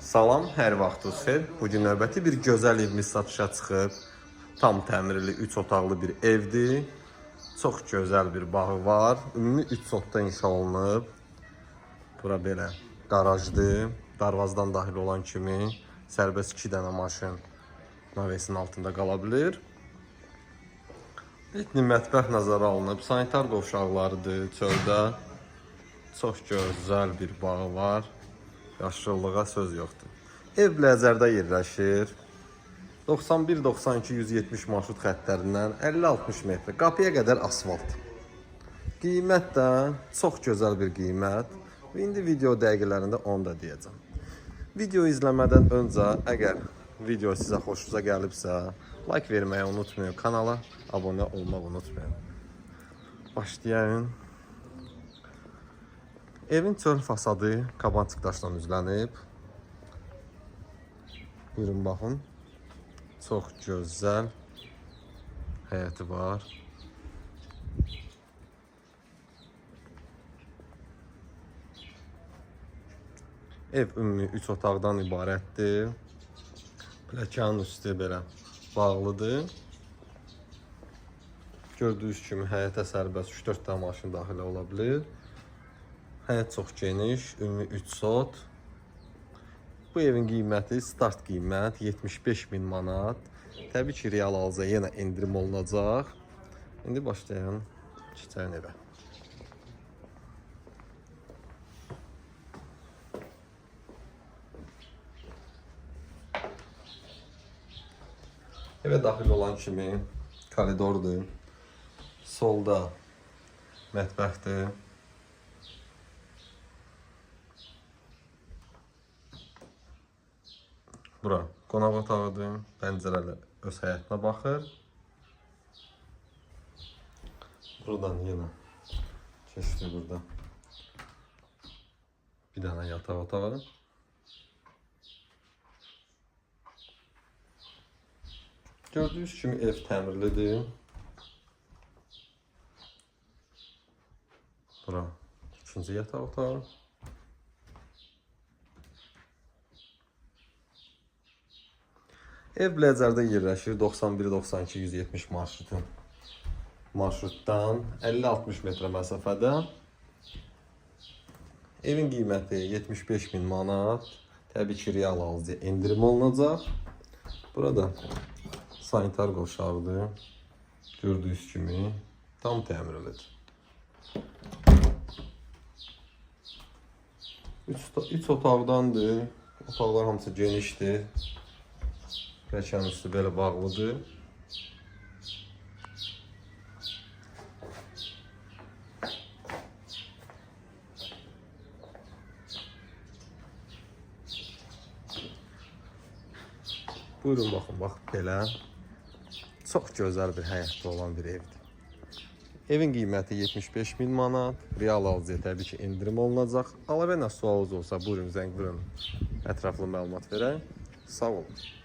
Salam, hər vaxtınız xeyir. Bu gün növbəti bir gözəl evimiz satışa çıxıb. Tam təmirli 3 otaqlı bir evdir. Çox gözəl bir bağı var. Ümumi 3 sotda inşa olunub. Bura belə qarajdır. Darvazdan daxil olan kimi sərbəst 2 dənə maşın navesinin altında qala bilər. Etni mətbəx nəzərə alınıb. Sanitar qovşaqlarıdır çöldə. Çox gözəl bir bağı var. Yaşıllığa söz yoxdur. Ev Ləzərdə yerləşir. 91 92 170 marşrut xəttlərindən 50-60 metr qapıya qədər asfalt. Qiymət də çox gözəl bir qiymət. İndi video dəqiqələrində onu da deyəcəm. Video izləmədən öncə əgər video sizə xoşunuza gəlibsə, like verməyi unutmayın, kanala abunə olmağı unutmayın. Başlayayım. Evin çöl fasadı kabançıq daşdan üzlənib. Buyurun baxın. Çox gözəl həyəti var. Ev ümumi 3 otaqdan ibarətdir. Pləkanın üstü belə bağlıdır. Gördüyünüz kimi həyətə sərbəst 3-4 dənə maşın daxilə ola bilər. Həyət çox geniş, ümumi 3 sot. Bu evin qiyməti start qiymət 75 min manat. Təbii ki, real alza yenə endirim olunacaq. İndi başlayalım keçən evə. Evə daxil olan kimi koridordur. Solda mətbəxdir. Bura qonaq otağıdır. Pəncərələ öz həyətinə baxır. Buradan yenə keçdi burada. Bir dənə yataq otağı. Gördüyünüz kimi ev təmirlidir. Bura ikinci yataq otağı. Ev Ləzərdə yerləşir 91-92 170 marşrutu. Marşrutdan 50-60 metrə məsafədə. Evin qiyməti 75 min manat. Təbii ki, real alıcı endirim olunacaq. Burada sanitar qovşağıdır. Gördüyünüz kimi tam təmirlidir. Üç, üç otaqdandır. Otaqlar hamısı genişdir. Pəkanın üstü belə bağlıdır. Buyurun baxın, bax belə. Çox gözəl bir həyətdə olan bir evdir. Evin qiyməti 75 min manat. Real alıcıya təbii ki, endirim olunacaq. Əlavə nə sualınız olsa, buyurun zəng vurun. Ətraflı məlumat verək. Sağ olun.